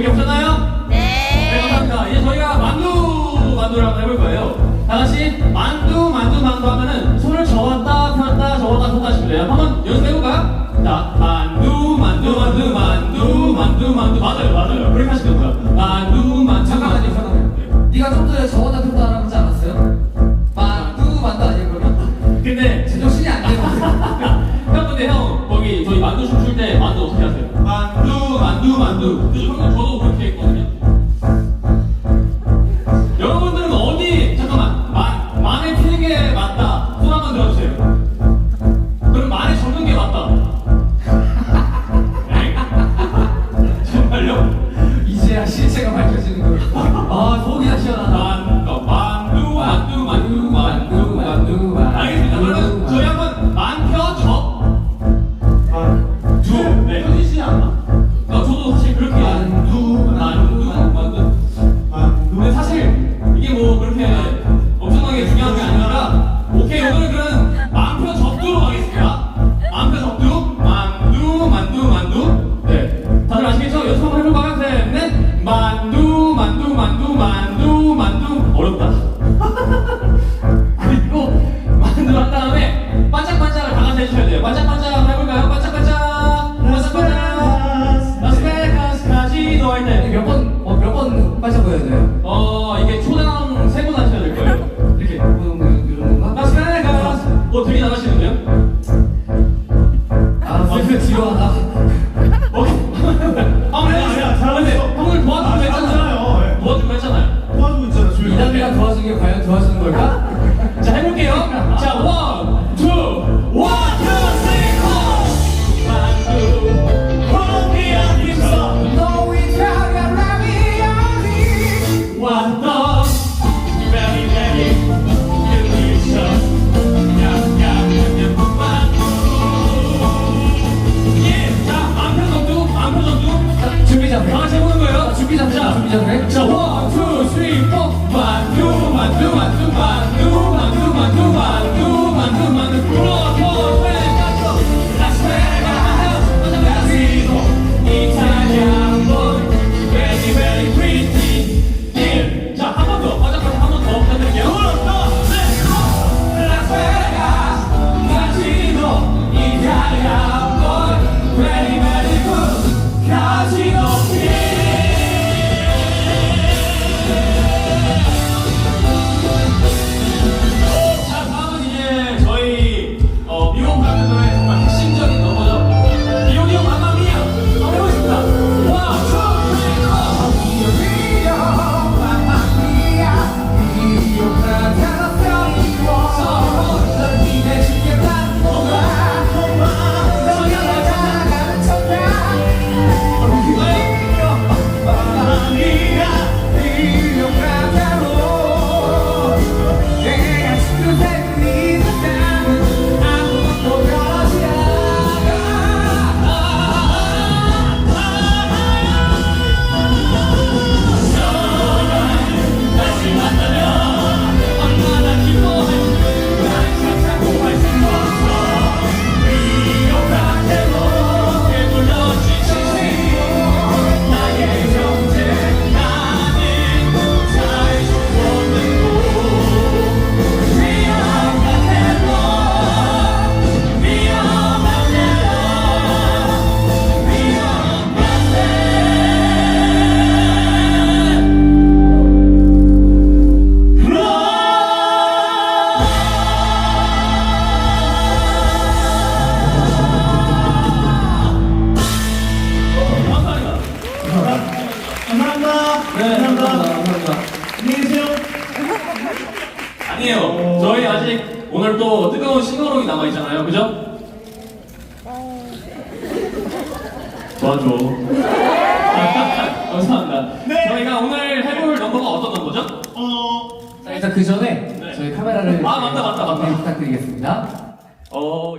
재미없었나요? 네. 네, 감사합니다. 이제 저희가 만두 만두를 한번 해볼 거예요. 다 같이 만두 만두 만두 하면은 만두 춤출 때 만두 어떻게 하세요? 만두 만두 만두. 저도 그렇게 했거든요. 네, 감사합니다. 감사합니다. 안녕히 계세요. 아니에요. 저희 아직 오늘 또 뜨거운 싱어롱이 남아 있잖아요. 그죠? 도와줘. 감사합니다. 네. 저희가 오늘 해볼 넘버가 어떤 넘버죠? 어. 자, 일단 그 전에 네. 저희 카메라를 아 맞다 맞다 맞다 네, 부탁드리겠습니다. 어.